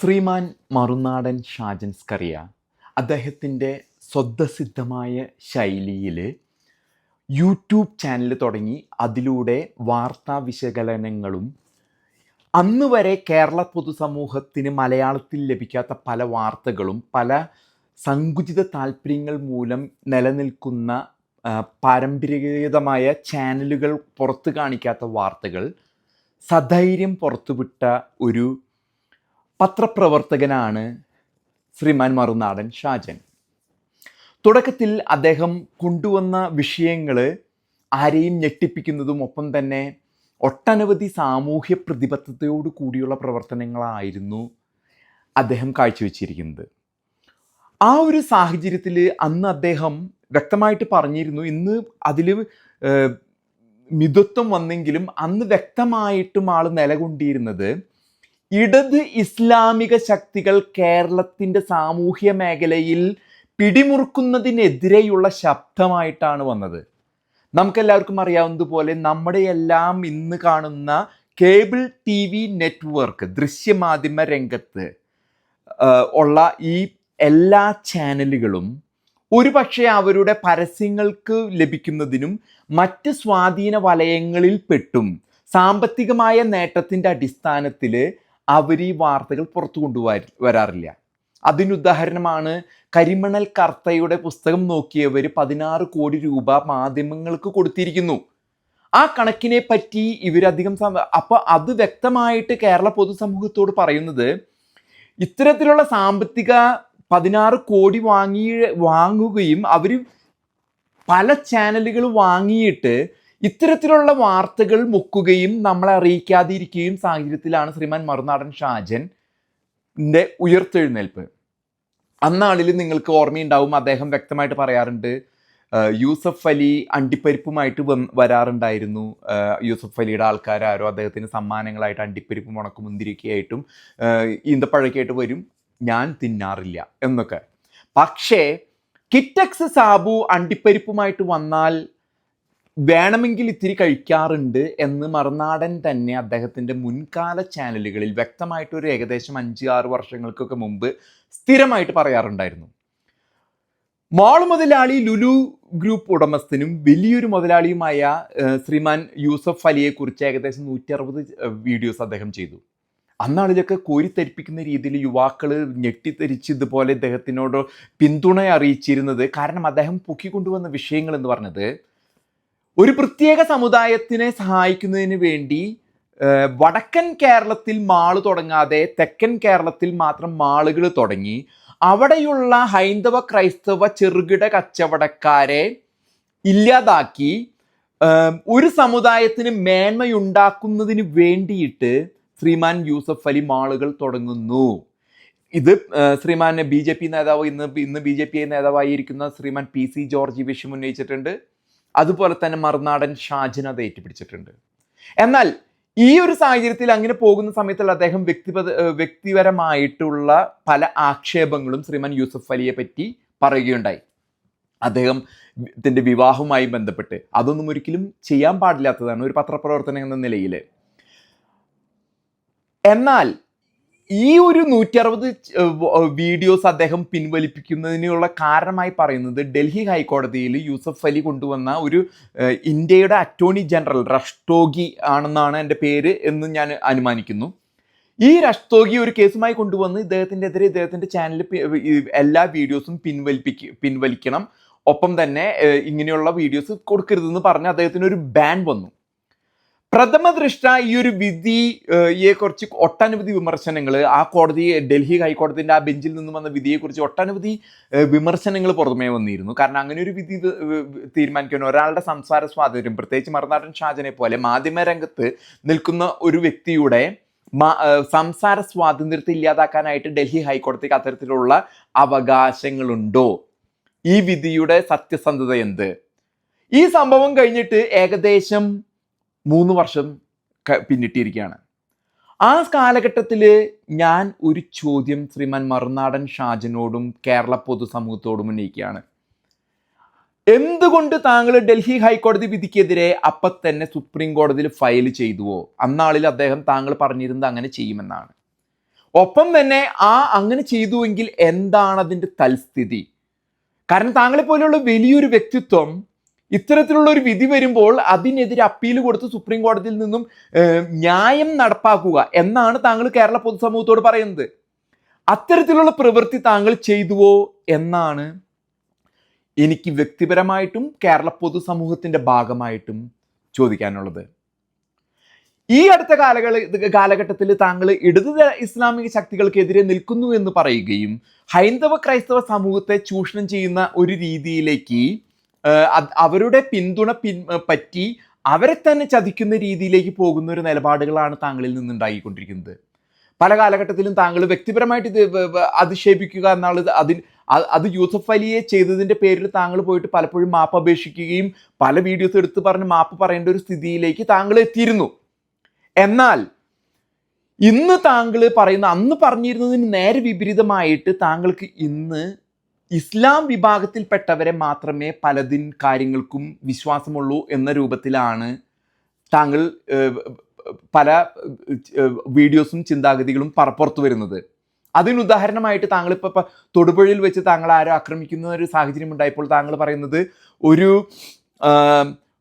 ശ്രീമാൻ മറുനാടൻ ഷാജൻ സ്കറിയ അദ്ദേഹത്തിന്റെ സ്വതസിദ്ധമായ ശൈലിയിൽ യൂട്യൂബ് ചാനൽ തുടങ്ങി അതിലൂടെ വാർത്താ വിശകലനങ്ങളും അന്ന് വരെ കേരള പൊതുസമൂഹത്തിന് മലയാളത്തിൽ ലഭിക്കാത്ത പല വാർത്തകളും പല സങ്കുചിത താല്പര്യങ്ങൾ മൂലം നിലനിൽക്കുന്ന പാരമ്പര്യതമായ ചാനലുകൾ പുറത്തു കാണിക്കാത്ത വാർത്തകൾ സധൈര്യം പുറത്തുവിട്ട ഒരു പത്രപ്രവർത്തകനാണ് ശ്രീമാൻ മറുനാടൻ ഷാജൻ. തുടക്കത്തിൽ അദ്ദേഹം കൊണ്ടുവന്ന വിഷയങ്ങൾ ആരെയും ഞെട്ടിപ്പിക്കുന്നതും ഒപ്പം തന്നെ ഒട്ടനവധി സാമൂഹ്യ പ്രതിബദ്ധതയോട് കൂടിയുള്ള പ്രവർത്തനങ്ങളായിരുന്നു അദ്ദേഹം കാഴ്ചവെച്ചിരിക്കുന്നത്. ആ ഒരു സാഹചര്യത്തിൽ അന്ന് അദ്ദേഹം വ്യക്തമായിട്ട് പറഞ്ഞിരുന്നു ഇന്ന് അതിൽ മിതത്വം വന്നെങ്കിലും അന്ന് വ്യക്തമായിട്ടും ആൾ നിലകൊണ്ടിരുന്നത് ഇടത് ഇസ്ലാമിക ശക്തികൾ കേരളത്തിന്റെ സാമൂഹ്യ മേഖലയിൽ പിടിമുറുക്കുന്നതിനെതിരെയുള്ള ശബ്ദമായിട്ടാണ് വന്നത്. നമുക്കെല്ലാവർക്കും അറിയാവുന്നതുപോലെ നമ്മുടെ എല്ലാം ഇന്ന് കാണുന്ന കേബിൾ ടി വി നെറ്റ്വർക്ക് ദൃശ്യമാധ്യമ രംഗത്ത് ഉള്ള ഈ എല്ലാ ചാനലുകളും ഒരുപക്ഷെ അവരുടെ പരസ്യങ്ങൾക്ക് ലഭിക്കുന്നതിനും മറ്റ് സ്വാധീന വലയങ്ങളിൽ പെട്ടും സാമ്പത്തികമായ നേട്ടത്തിന്റെ അടിസ്ഥാനത്തിൽ അവർ ഈ വാർത്തകൾ പുറത്തു കൊണ്ടുപോയി വരാറില്ല. അതിനുദാഹരണമാണ് കരിമണൽ കർത്തയുടെ പുസ്തകം നോക്കിയവർ പതിനാറ് കോടി രൂപ മാധ്യമങ്ങൾക്ക് കൊടുത്തിരിക്കുന്നു. ആ കണക്കിനെ പറ്റി ഇവരധികം അപ്പോൾ അപ്പൊ അത് വ്യക്തമായിട്ട് കേരള പൊതുസമൂഹത്തോട് പറയുന്നത് ഇത്തരത്തിലുള്ള സാമ്പത്തിക പതിനാറ് കോടി വാങ്ങി വാങ്ങുകയും അവർ പല ചാനലുകൾ വാങ്ങിയിട്ട് ഇത്തരത്തിലുള്ള വാർത്തകൾ മുക്കുകയും നമ്മളെ അറിയിക്കാതിരിക്കുകയും സാഹചര്യത്തിലാണ് ശ്രീമാൻ മറുനാടൻ ഷാജന്റെ ഉയർത്തെഴുന്നേൽപ്പ്. അന്നാളിൽ നിങ്ങൾക്ക് ഓർമ്മയുണ്ടാവും അദ്ദേഹം വ്യക്തമായിട്ട് പറയാറുണ്ട് യൂസഫ് അലി അണ്ടിപ്പരിപ്പുമായിട്ട് വരാറുണ്ടായിരുന്നു. യൂസഫ് അലിയുടെ ആൾക്കാരാരോ അദ്ദേഹത്തിന് സമ്മാനങ്ങളായിട്ട് അണ്ടിപ്പരിപ്പും ഉണക്കുമുന്തിരിക്കയായിട്ടും ഈന്തപ്പഴക്കായിട്ട് വരും. ഞാൻ തിന്നാറില്ല എന്നൊക്കെ. പക്ഷേ കിറ്റക്സ് സാബു അണ്ടിപ്പരിപ്പുമായിട്ട് വന്നാൽ വേണമെങ്കിൽ ഇത്തിരി കഴിക്കാറുണ്ട് എന്ന് മറുനാടൻ തന്നെ അദ്ദേഹത്തിന്റെ മുൻകാല ചാനലുകളിൽ വ്യക്തമായിട്ട് ഒരു ഏകദേശം അഞ്ച് ആറ് വർഷങ്ങൾക്കൊക്കെ മുമ്പ് സ്ഥിരമായിട്ട് പറയാറുണ്ടായിരുന്നു. മോൾ മുതലാളി ലുലു ഗ്രൂപ്പ് ഉടമസ്ഥനും വലിയൊരു മുതലാളിയുമായ ശ്രീമാൻ യൂസഫ് അലിയെക്കുറിച്ച് ഏകദേശം നൂറ്റി അറുപത് വീഡിയോസ് അദ്ദേഹം ചെയ്തു. അന്നാളിലൊക്കെ കോരിത്തരിപ്പിക്കുന്ന രീതിയിൽ യുവാക്കൾ ഞെട്ടിത്തെരിച്ച് ഇതുപോലെ അദ്ദേഹത്തിനോട് പിന്തുണ അറിയിച്ചിരുന്നത് കാരണം അദ്ദേഹം പൊക്കിക്കൊണ്ടുവന്ന വിഷയങ്ങൾ എന്ന് പറഞ്ഞത് ഒരു പ്രത്യേക സമുദായത്തിനെ സഹായിക്കുന്നതിന് വേണ്ടി വടക്കൻ കേരളത്തിൽ മാൾ തുടങ്ങാതെ തെക്കൻ കേരളത്തിൽ മാത്രം മാളുകൾ തുടങ്ങി. അവിടെയുള്ള ഹൈന്ദവ ക്രൈസ്തവ ചെറുകിട കച്ചവടക്കാരെ ഇല്ലാതാക്കി. ഒരു സമുദായത്തിന് മേന്മയുണ്ടാക്കുന്നതിന് വേണ്ടിയിട്ട് ശ്രീമാൻ യൂസഫ് അലി മാളുകൾ തുടങ്ങുന്നു. ഇത് ശ്രീമാൻ ബി ജെ പി നേതാവ് ഇന്ന് ഇന്ന് ബി ജെ പി നേതാവായിരിക്കുന്ന ശ്രീമാൻ പി സി ജോർജ് വിഷയം ഉന്നയിച്ചിട്ടുണ്ട്. അതുപോലെ തന്നെ മറുനാടൻ ഷാജിന അത് ഏറ്റുപിടിച്ചിട്ടുണ്ട്. എന്നാൽ ഈ ഒരു സാഹചര്യത്തിൽ അങ്ങനെ പോകുന്ന സമയത്തിൽ അദ്ദേഹം വ്യക്തിപത വ്യക്തിപരമായിട്ടുള്ള പല ആക്ഷേപങ്ങളും ശ്രീമാൻ യൂസഫ് അലിയെ പറ്റി പറയുകയുണ്ടായി. അദ്ദേഹം ഇതിന്റെ വിവാഹവുമായി ബന്ധപ്പെട്ട് അതൊന്നും ഒരിക്കലും ചെയ്യാൻ പാടില്ലാത്തതാണ് ഒരു പത്രപ്രവർത്തനം എന്ന നിലയിൽ എന്നാൽ ഈ ഒരു നൂറ്റി അറുപത് വീഡിയോസ് അദ്ദേഹം പിൻവലിപ്പിക്കുന്നതിനുള്ള കാരണമായി പറയുന്നത് ഡൽഹി ഹൈക്കോടതിയിൽ യൂസഫ് അലി കൊണ്ടുവന്ന ഒരു ഇന്ത്യയുടെ അറ്റോർണി ജനറൽ റഷ്ടോഗി ആണെന്നാണ് എന്റെ പേര് എന്ന് ഞാൻ അനുമാനിക്കുന്നു. ഈ രഷ്ടോഗി ഒരു കേസുമായി കൊണ്ടുവന്ന് ഇദ്ദേഹത്തിന്റെ എതിരെ ഇദ്ദേഹത്തിന്റെ ചാനലിൽ എല്ലാ വീഡിയോസും പിൻവലിപ്പിക്ക പിൻവലിക്കണം. ഒപ്പം തന്നെ ഇങ്ങനെയുള്ള വീഡിയോസ് കൊടുക്കരുതെന്ന് പറഞ്ഞ് അദ്ദേഹത്തിന് ഒരു ബാൻ വന്നു. പ്രഥമ ദൃഷ്ട ഈ ഒരു വിധിയെ കുറിച്ച് ഒട്ടനവധി വിമർശനങ്ങൾ ആ കോടതി ഡൽഹി ഹൈക്കോടതിന്റെ ആ ബെഞ്ചിൽ നിന്നും വന്ന വിധിയെക്കുറിച്ച് ഒട്ടനവധി വിമർശനങ്ങൾ പുറമേ വന്നിരുന്നു. കാരണം അങ്ങനെ ഒരു വിധി തീരുമാനിക്കാൻ ഒരാളുടെ സംസാര സ്വാതന്ത്ര്യം പ്രത്യേകിച്ച് മറുനാടൻ ഷാജനെ പോലെ മാധ്യമ രംഗത്ത് നിൽക്കുന്ന ഒരു വ്യക്തിയുടെ സംസാര സ്വാതന്ത്ര്യത്തെ ഇല്ലാതാക്കാനായിട്ട് ഡൽഹി ഹൈക്കോടതിക്ക് അത്തരത്തിലുള്ള അവകാശങ്ങളുണ്ടോ? ഈ വിധിയുടെ സത്യസന്ധത എന്ത്? ഈ സംഭവം കഴിഞ്ഞിട്ട് ഏകദേശം മൂന്ന് വർഷം പിന്നിട്ടിരിക്കുകയാണ് ആ കാലഘട്ടത്തിൽ ഞാൻ ഒരു ചോദ്യം ശ്രീമാൻ മറുനാടൻ ഷാജനോടും കേരള പൊതുസമൂഹത്തോടും ഉന്നയിക്കുകയാണ്. എന്തുകൊണ്ട് താങ്കൾ ഡൽഹി ഹൈക്കോടതി വിധിക്കെതിരെ അപ്പം തന്നെ സുപ്രീം കോടതിയിൽ ഫയൽ ചെയ്തുവോ? അന്നാളിൽ അദ്ദേഹം താങ്കൾ പറഞ്ഞിരുന്നത് അങ്ങനെ ചെയ്യുമെന്നാണ്. ഒപ്പം തന്നെ ആ അങ്ങനെ ചെയ്തുവെങ്കിൽ എന്താണ് അതിന്റെ തൽസ്ഥിതി? കാരണം താങ്കളെ പോലെയുള്ള വലിയൊരു വ്യക്തിത്വം ഇത്തരത്തിലുള്ള ഒരു വിധി വരുമ്പോൾ അതിനെതിരെ അപ്പീൽ കൊടുത്ത് സുപ്രീം കോടതിയിൽ നിന്നും ന്യായം നടപ്പാക്കുക എന്നാണ് താങ്കൾ കേരള പൊതുസമൂഹത്തോട് പറയുന്നത്. അത്തരത്തിലുള്ള പ്രവൃത്തി താങ്കൾ ചെയ്തുവോ എന്നാണ് എനിക്ക് വ്യക്തിപരമായിട്ടും കേരള പൊതുസമൂഹത്തിന്റെ ഭാഗമായിട്ടും ചോദിക്കാനുള്ളത്. ഈ അടുത്ത കാലകള കാലഘട്ടത്തിൽ താങ്കൾ ഇടതു ഇസ്ലാമിക ശക്തികൾക്കെതിരെ നിൽക്കുന്നു എന്ന് പറയുകയും ഹൈന്ദവ ക്രൈസ്തവ സമൂഹത്തെ ചൂഷണം ചെയ്യുന്ന ഒരു രീതിയിലേക്ക് അവരുടെ പിന്തുണ പിൻ പറ്റി അവരെ തന്നെ ചതിക്കുന്ന രീതിയിലേക്ക് പോകുന്ന ഒരു നിലപാടുകളാണ് താങ്കളിൽ നിന്നുണ്ടായിക്കൊണ്ടിരിക്കുന്നത്. പല കാലഘട്ടത്തിലും താങ്കൾ വ്യക്തിപരമായിട്ട് ഇത് അധിക്ഷേപിക്കുക എന്നുള്ളത് അതിന് അത് യൂസഫ് അലിയെ ചെയ്തതിന്റെ പേരിൽ താങ്കൾ പോയിട്ട് പലപ്പോഴും മാപ്പ് അപേക്ഷിക്കുകയും പല വീഡിയോസ് എടുത്ത് പറഞ്ഞ് മാപ്പ് പറയേണ്ട ഒരു സ്ഥിതിയിലേക്ക് താങ്കൾ എത്തിയിരുന്നു. എന്നാൽ ഇന്ന് താങ്കൾ പറയുന്ന അന്ന് പറഞ്ഞിരുന്നതിന് നേരെ വിപരീതമായിട്ട് താങ്കൾക്ക് ഇന്ന് ഇസ്ലാം വിഭാഗത്തിൽപ്പെട്ടവരെ മാത്രമേ പലതിൻ കാര്യങ്ങൾക്കും വിശ്വാസമുള്ളൂ എന്ന രൂപത്തിലാണ് താങ്കൾ പല വീഡിയോസും ചിന്താഗതികളും പറ- പുറത്തു വരുന്നത്. അതിന് ഉദാഹരണമായിട്ട് താങ്കൾ ഇപ്പോൾ തൊടുപുഴയിൽ വെച്ച് താങ്കൾ ആരോ ആക്രമിക്കുന്ന ഒരു സാഹചര്യം ഉണ്ടായപ്പോൾ താങ്കൾ പറയുന്നത് ഒരു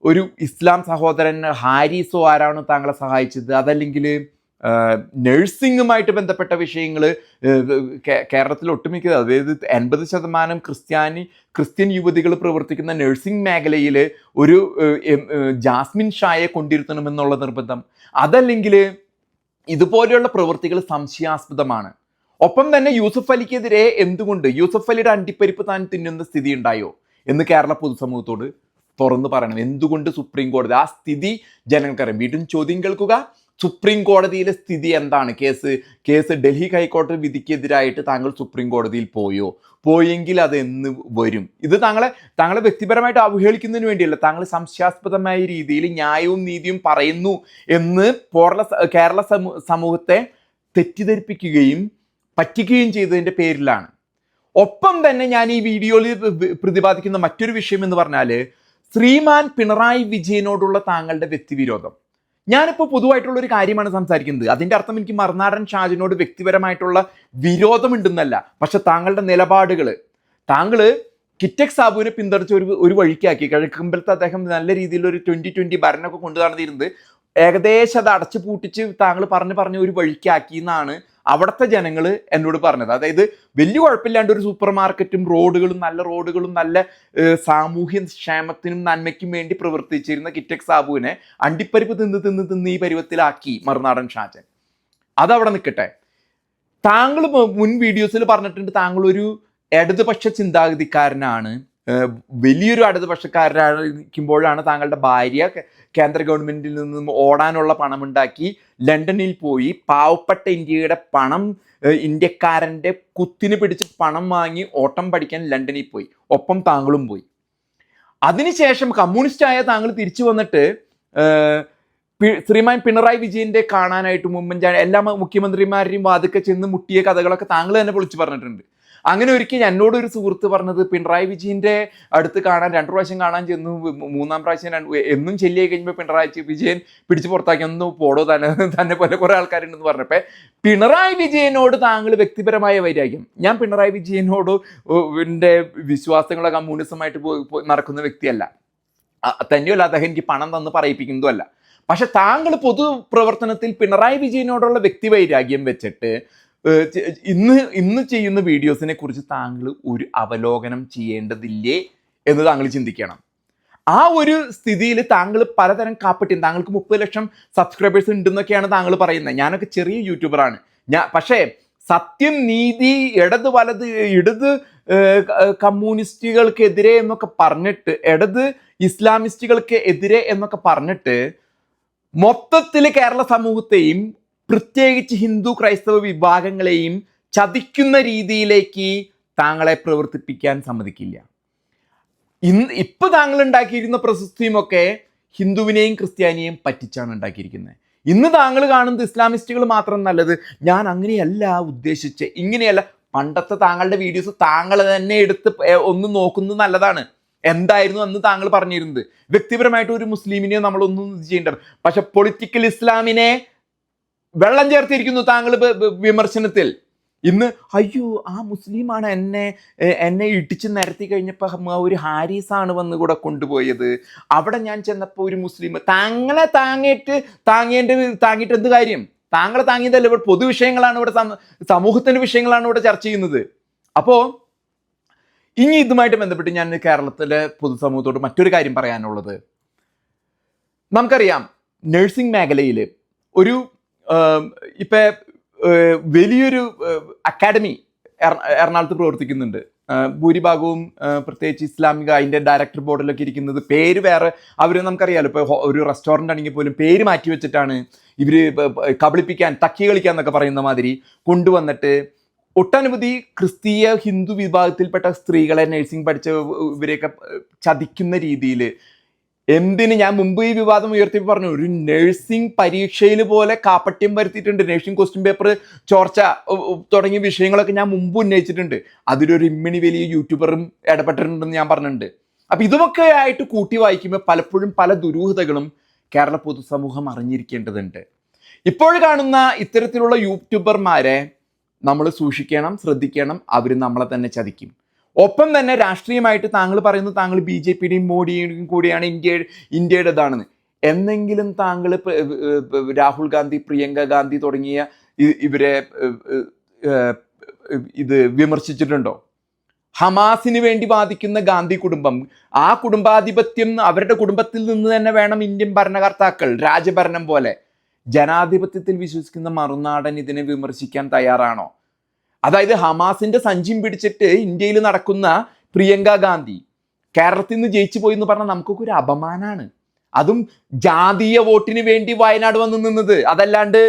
ഒരു ഇസ്ലാം സഹോദരൻ ഹാരിസോ ആരാണോ താങ്കളെ സഹായിച്ചത്. അതല്ലെങ്കിൽ നഴ്സിംഗുമായിട്ട് ബന്ധപ്പെട്ട വിഷയങ്ങൾ കേരളത്തിൽ ഒട്ടുമിക്ക അതായത് എൺപത് ശതമാനം ക്രിസ്ത്യാനി ക്രിസ്ത്യൻ യുവതികൾ പ്രവർത്തിക്കുന്ന നഴ്സിംഗ് മേഖലയിൽ ഒരു ജാസ്മിൻ ഷായെ കൊണ്ടിരുത്തണമെന്നുള്ള നിർബന്ധം. അതല്ലെങ്കിൽ ഇതുപോലെയുള്ള പ്രവൃത്തികൾ സംശയാസ്പദമാണ്. ഒപ്പം തന്നെ യൂസഫ് അലിക്കെതിരെ എന്തുകൊണ്ട് യൂസഫ് അലിയുടെ അണ്ടിപ്പരിപ്പ് താൻ തിന്നുന്ന സ്ഥിതി ഉണ്ടായോ എന്ന് കേരള പൊതുസമൂഹത്തോട് തുറന്നു പറയണം. എന്തുകൊണ്ട് സുപ്രീം കോടതി ആ സ്ഥിതി ജനങ്ങൾക്കറിയാം. വീണ്ടും ചോദ്യം കേൾക്കുക. സുപ്രീം കോടതിയിലെ സ്ഥിതി എന്താണ്? കേസ് കേസ് ഡൽഹി ഹൈക്കോടതി വിധിക്കെതിരായിട്ട് താങ്കൾ സുപ്രീം കോടതിയിൽ പോയോ? പോയെങ്കിൽ അത് എന്ന് വരും. ഇത് താങ്കളെ താങ്കളെ വ്യക്തിപരമായിട്ട് അവഹേളിക്കുന്നതിന് വേണ്ടിയല്ല. താങ്കൾ സംശയാസ്പദമായ രീതിയിൽ ന്യായവും നീതിയും പറയുന്നു എന്ന് പോർല കേരള സമൂഹത്തെ തെറ്റിദ്ധരിപ്പിക്കുകയും പറ്റിക്കുകയും ചെയ്തതിന്റെ പേരിലാണ്. ഒപ്പം തന്നെ ഞാൻ ഈ വീഡിയോയിൽ പ്രതിപാദിക്കുന്ന മറ്റൊരു വിഷയം എന്ന് പറഞ്ഞാൽ ശ്രീമാൻ പിണറായി വിജയനോടുള്ള താങ്കളുടെ വ്യക്തിവിരോധം. ഞാനിപ്പോൾ പൊതുവായിട്ടുള്ള ഒരു കാര്യമാണ് സംസാരിക്കുന്നത്. അതിന്റെ അർത്ഥം എനിക്ക് മറുനാടൻ ഷാജിനോട് വ്യക്തിപരമായിട്ടുള്ള വിരോധമുണ്ടെന്നല്ല പക്ഷെ താങ്കളുടെ നിലപാടുകൾ താങ്കൾ കിറ്റക് സാബുവിനെ പിന്തുണച്ച് ഒരു ഒരു വഴിക്കാക്കി. കിഴക്കമ്പലത്ത് അദ്ദേഹം നല്ല രീതിയിൽ ഒരു ട്വന്റി ട്വന്റി ഭരണമൊക്കെ കൊണ്ടു നടന്നിരുന്നത്. ഏകദേശം അത് അടച്ചു പൂട്ടിച്ച് താങ്കൾ പറഞ്ഞു പറഞ്ഞ് ഒരു വഴിക്കാക്കി എന്നാണ് അവിടുത്തെ ജനങ്ങൾ എന്നോട് പറഞ്ഞത്. അതായത് വലിയ കുഴപ്പമില്ലാണ്ട് ഒരു സൂപ്പർ മാർക്കറ്റും റോഡുകളും നല്ല റോഡുകളും നല്ല സാമൂഹ്യ ക്ഷേമത്തിനും നന്മയ്ക്കും വേണ്ടി പ്രവർത്തിച്ചിരുന്ന കിറ്റക് സാബുവിനെ അണ്ടിപ്പരിപ്പ് തിന്ന് തിന്ന് തിന്ന് ഈ പരുവത്തിലാക്കി മറുനാടൻ ഷാജൻ. അതവിടെ നിൽക്കട്ടെ താങ്കൾ മുൻ വീഡിയോസിൽ പറഞ്ഞിട്ടുണ്ട് താങ്കൾ ഒരു ഇടതുപക്ഷ ചിന്താഗതിക്കാരനാണ്. വലിയൊരു ഇടതുപക്ഷക്കാരനായിരിക്കുമ്പോഴാണ് താങ്കളുടെ ഭാര്യ കേന്ദ്ര ഗവൺമെന്റിൽ നിന്നും ഓടാനുള്ള പണമുണ്ടാക്കി ലണ്ടനിൽ പോയി പാവപ്പെട്ട ഇന്ത്യയുടെ പണം ഇന്ത്യക്കാരന്റെ കുത്തിന് പിടിച്ച് പണം വാങ്ങി ഓട്ടം പഠിക്കാൻ ലണ്ടനിൽ പോയി. ഒപ്പം താങ്കളും പോയി. അതിനുശേഷം കമ്മ്യൂണിസ്റ്റ് ആയ താങ്കൾ തിരിച്ചു വന്നിട്ട് ശ്രീമാൻ പിണറായി വിജയന്റെ കാണാനായിട്ട് ഉമ്മൻചാണ്ടി എല്ലാ മുഖ്യമന്ത്രിമാരെയും വാതുക്കെ ചെന്ന് മുട്ടിയ കഥകളൊക്കെ താങ്കൾ തന്നെ പൊളിച്ചു പറഞ്ഞിട്ടുണ്ട്. അങ്ങനെ ഒരിക്കൽ എന്നോട് ഒരു സുഹൃത്ത് പറഞ്ഞത് പിണറായി വിജയന്റെ അടുത്ത് കാണാൻ രണ്ടു പ്രാവശ്യം കാണാൻ ചെന്നു മൂന്നാം പ്രാവശ്യം എന്നും ചെല്ലിയായി കഴിഞ്ഞപ്പോൾ പിണറായി വിജയൻ പിടിച്ചു പുറത്താക്കി ഒന്ന് പോടോ തന്നെ തന്നെ പോലെ കുറെ ആൾക്കാരുണ്ടെന്ന് പറഞ്ഞപ്പോ പിണറായി വിജയനോട് താങ്കൾ വ്യക്തിപരമായ വൈരാഗ്യം. ഞാൻ പിണറായി വിജയനോട് എന്റെ വിശ്വാസങ്ങളോ കമ്മ്യൂണിസമായിട്ട് നടക്കുന്ന വ്യക്തിയല്ല. തന്നെയല്ല അദ്ദേഹം എനിക്ക് പണം തന്ന് പറയിപ്പിക്കുന്നതുമല്ല. പക്ഷെ താങ്കൾ പൊതുപ്രവർത്തനത്തിൽ പിണറായി വിജയനോടുള്ള വ്യക്തിവൈരാഗ്യം വെച്ചിട്ട് ഇന്ന് ഇന്ന് ചെയ്യുന്ന വീഡിയോസിനെ കുറിച്ച് താങ്കൾ ഒരു അവലോകനം ചെയ്യേണ്ടതില്ലേ എന്ന് താങ്കൾ ചിന്തിക്കണം. ആ ഒരു സ്ഥിതിയിൽ താങ്കൾ പലതരം കാപ്പട്ടിയും താങ്കൾക്ക് മുപ്പത് ലക്ഷം സബ്സ്ക്രൈബേഴ്സ് ഉണ്ടെന്നൊക്കെയാണ് താങ്കൾ പറയുന്നത്. ഞാനൊക്കെ ചെറിയ യൂട്യൂബറാണ് ഞാൻ പക്ഷേ സത്യം നീതി ഇടത് വലത് ഇടത് കമ്മ്യൂണിസ്റ്റുകൾക്കെതിരെ എന്നൊക്കെ പറഞ്ഞിട്ട് ഇടത് ഇസ്ലാമിസ്റ്റുകൾക്ക് എതിരെ എന്നൊക്കെ പറഞ്ഞിട്ട് മൊത്തത്തിൽ കേരള സമൂഹത്തെയും പ്രത്യേകിച്ച് ഹിന്ദു ക്രൈസ്തവ വിഭാഗങ്ങളെയും ചതിക്കുന്ന രീതിയിലേക്ക് താങ്കളെ പ്രവർത്തിപ്പിക്കാൻ സമ്മതിക്കില്ല. ഇന്ന് ഇപ്പൊ താങ്കൾ ഉണ്ടാക്കിയിരിക്കുന്ന പ്രശസ്തിയുമൊക്കെ ഹിന്ദുവിനെയും ക്രിസ്ത്യാനിയെയും പറ്റിച്ചാണ് ഉണ്ടാക്കിയിരിക്കുന്നത്. ഇന്ന് താങ്കൾ കാണുന്നത് ഇസ്ലാമിസ്റ്റുകൾ മാത്രം നല്ലത്. ഞാൻ അങ്ങനെയല്ല ഉദ്ദേശിച്ച്. ഇങ്ങനെയല്ല. പണ്ടത്തെ താങ്കളുടെ വീഡിയോസ് താങ്കൾ തന്നെ എടുത്ത് ഒന്ന് നോക്കുന്നത് നല്ലതാണ്. എന്തായിരുന്നു അന്ന് താങ്കൾ പറഞ്ഞിരുന്നത്? വ്യക്തിപരമായിട്ട് ഒരു മുസ്ലിമിനെ നമ്മളൊന്നും ചെയ്യേണ്ടത്. പക്ഷെ പൊളിറ്റിക്കൽ ഇസ്ലാമിനെ വെള്ളം ചേർത്തിരിക്കുന്നു താങ്കൾ വിമർശനത്തിൽ. ഇന്ന് അയ്യോ ആ മുസ്ലിമാണ് എന്നെ എന്നെ ഇടിച്ച് നിരത്തി കഴിഞ്ഞപ്പോൾ ഒരു ഹാരിസാണ് വന്ന് കൂടെ കൊണ്ടുപോയത്. അവിടെ ഞാൻ ചെന്നപ്പോൾ ഒരു മുസ്ലിം താങ്കളെ താങ്ങിയിട്ട് താങ്ങേണ്ട താങ്ങിയിട്ട് എന്ത് കാര്യം? താങ്കളെ താങ്ങിയതല്ല ഇവിടെ പൊതുവിഷയങ്ങളാണ് ഇവിടെ സമൂഹത്തിന്റെ വിഷയങ്ങളാണ് ഇവിടെ ചർച്ച ചെയ്യുന്നത്. അപ്പോൾ ഇനി ഇതുമായിട്ട് ബന്ധപ്പെട്ട് ഞാൻ കേരളത്തിലെ പൊതുസമൂഹത്തോട് മറ്റൊരു കാര്യം പറയാനുള്ളത്. നമുക്കറിയാം നഴ്സിംഗ് മേഖലയിൽ ഒരു ഇപ്പൊ വലിയൊരു അക്കാഡമി എറ- എറണാകുളത്ത് പ്രവർത്തിക്കുന്നുണ്ട്. ഭൂരിഭാഗവും പ്രത്യേകിച്ച് ഇസ്ലാമിക അതിന്റെ ഡയറക്ടർ ബോർഡിലൊക്കെ ഇരിക്കുന്നത് പേര് വേറെ. അവർ നമുക്കറിയാലോ ഇപ്പോൾ ഒരു റെസ്റ്റോറന്റ് ആണെങ്കിൽ പോലും പേര് മാറ്റി വെച്ചിട്ടാണ് ബ- കബളിപ്പിക്കാൻ തക്കി കളിക്കാൻ എന്നൊക്കെ പറയുന്ന മാതിരി കൊണ്ടുവന്നിട്ട് ഒട്ടനവധി ക്രിസ്തീയ ഹിന്ദു വിഭാഗത്തിൽപ്പെട്ട സ്ത്രീകളെ നഴ്സിംഗ് പഠിച്ച ഇവരെയൊക്കെ ചതിക്കുന്ന രീതിയിൽ എന്തിന് ഞാൻ മുമ്പ് ഈ വിവാദം ഉയർത്തി പറഞ്ഞു ഒരു നഴ്സിംഗ് പരീക്ഷയിൽ പോലെ കാപ്പട്യം വരുത്തിയിട്ടുണ്ട്. നഴ്സിംഗ് ക്വസ്റ്റ്യൻ പേപ്പർ ചോർച്ച തുടങ്ങിയ വിഷയങ്ങളൊക്കെ ഞാൻ മുമ്പ് ഉന്നയിച്ചിട്ടുണ്ട്. അതിലൊരു ഇമ്മിണി വലിയ യൂട്യൂബറും ഇടപെട്ടിട്ടുണ്ടെന്ന് ഞാൻ പറഞ്ഞിട്ടുണ്ട്. അപ്പൊ ഇതുമൊക്കെ ആയിട്ട് കൂട്ടി വായിക്കുമ്പോൾ പലപ്പോഴും പല ദുരൂഹതകളും കേരള പൊതുസമൂഹം അറിഞ്ഞിരിക്കേണ്ടതുണ്ട്. ഇപ്പോൾ കാണുന്ന ഇത്തരത്തിലുള്ള യൂട്യൂബർമാരെ നമ്മൾ സൂക്ഷിക്കണം ശ്രദ്ധിക്കണം അവർ നമ്മളെ തന്നെ ചതിക്കും. ഒപ്പം തന്നെ രാഷ്ട്രീയമായിട്ട് താങ്കൾ പറയുന്നത് താങ്കൾ ബി ജെ പിയുടെയും മോഡിയുടെയും കൂടിയാണ് ഇന്ത്യ ഇന്ത്യയുടെ ഇതാണെന്ന്. എന്നെങ്കിലും താങ്കൾ രാഹുൽ ഗാന്ധി പ്രിയങ്ക ഗാന്ധി തുടങ്ങിയ ഇവരെ ഇത് വിമർശിച്ചിട്ടുണ്ടോ? ഹമാസിന് വേണ്ടി വാദിക്കുന്ന ഗാന്ധി കുടുംബം ആ കുടുംബാധിപത്യം അവരുടെ കുടുംബത്തിൽ നിന്ന് തന്നെ വേണം ഇന്ത്യൻ ഭരണകർത്താക്കൾ രാജഭരണം പോലെ. ജനാധിപത്യത്തിൽ വിശ്വസിക്കുന്ന മറുനാടൻ ഇതിനെ വിമർശിക്കാൻ തയ്യാറാണോ? അതായത് ഹമാസിന്റെ സഞ്ചിയും പിടിച്ചിട്ട് ഇന്ത്യയിൽ നടക്കുന്ന പ്രിയങ്ക ഗാന്ധി കേരളത്തിൽ നിന്ന് ജയിച്ചു പോയി എന്ന് പറഞ്ഞാൽ നമുക്കൊക്കെ ഒരു അപമാനാണ്. അതും ജാതീയ വോട്ടിന് വേണ്ടി വയനാട് വന്ന് നിന്നത്. അതല്ലാണ്ട്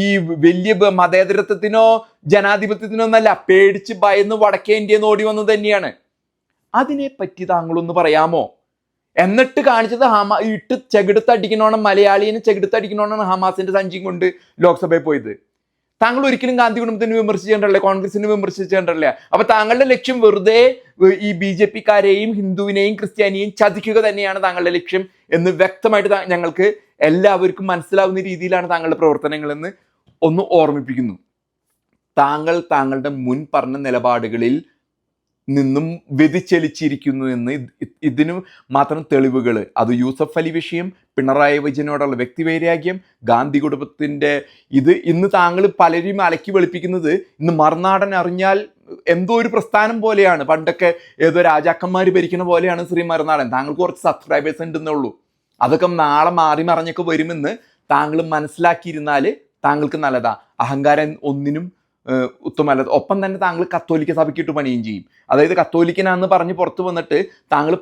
ഈ വലിയ മതേതരത്വത്തിനോ ജനാധിപത്യത്തിനോ ഒന്നല്ല പേടിച്ച് ഭയന്ന് വടക്കേ ഇന്ത്യ ഓടി വന്നത് തന്നെയാണ്. അതിനെപ്പറ്റി താങ്കളൊന്ന് പറയാമോ? എന്നിട്ട് കാണിച്ചത് ഹമാ ഇട്ട് ചെകിടുത്തടിക്കണോണം മലയാളീനെ ചെകിടുത്തടിക്കണോണം ഹമാസിന്റെ സഞ്ചിയും കൊണ്ട് ലോക്സഭയിൽ പോയത്. താങ്കൾ ഒരിക്കലും ഗാന്ധി കുടുംബത്തിന് വിമർശിച്ചിട്ടുണ്ടല്ലേ? കോൺഗ്രസിനെ വിമർശിച്ചിട്ടുണ്ടല്ലേ? അപ്പൊ താങ്കളുടെ ലക്ഷ്യം വെറുതെ ഈ ബി ജെ പിക്കാരെയും ഹിന്ദുവിനെയും ക്രിസ്ത്യാനിയെയും ചതിക്കുക തന്നെയാണ് താങ്കളുടെ ലക്ഷ്യം എന്ന് വ്യക്തമായിട്ട് ഞങ്ങൾക്ക് എല്ലാവർക്കും മനസ്സിലാവുന്ന രീതിയിലാണ് താങ്കളുടെ പ്രവർത്തനങ്ങളെന്ന് ഒന്ന് ഓർമ്മിപ്പിക്കുന്നു. താങ്കൾ താങ്കളുടെ മുൻ പറഞ്ഞ നിലപാടുകളിൽ നിന്നും വ്യതിചലിച്ചിരിക്കുന്നു എന്ന് ഇതിനു മാത്രം തെളിവുകൾ അത് യൂസഫ് അലി വിഷയം പിണറായി വിജയനോടുള്ള വ്യക്തിവൈരാഗ്യം ഗാന്ധി കുടുംബത്തിന്റെ ഇത്. ഇന്ന് താങ്കൾ പലരും അലക്കി വെളുപ്പിക്കുന്നത് ഇന്ന് മറുനാടൻ അറിഞ്ഞാൽ എന്തോ ഒരു പ്രസ്ഥാനം പോലെയാണ്. പണ്ടൊക്കെ ഏതോ രാജാക്കന്മാർ ഭരിക്കുന്ന പോലെയാണ് ശ്രീ മറുനാടൻ. താങ്കൾക്ക് കുറച്ച് സബ്സ്ക്രൈബേഴ്സ് ഉണ്ടെന്നേ ഉള്ളൂ. അതൊക്കെ നാളെ മാറി മറിഞ്ഞൊക്കെ വരുമെന്ന് താങ്കൾ മനസ്സിലാക്കിയിരുന്നാൽ താങ്കൾക്ക് നല്ലതാ. അഹങ്കാരം ഒന്നിനും ഉത്തമല്ല ഒപ്പം തന്നെ താങ്കൾ കത്തോലിക്ക സഭയ്ക്കിട്ട് പണിയും ചെയ്യും. അതായത് കത്തോലിക്കനാന്ന് പറഞ്ഞ് പുറത്ത് വന്നിട്ട് താങ്കൾ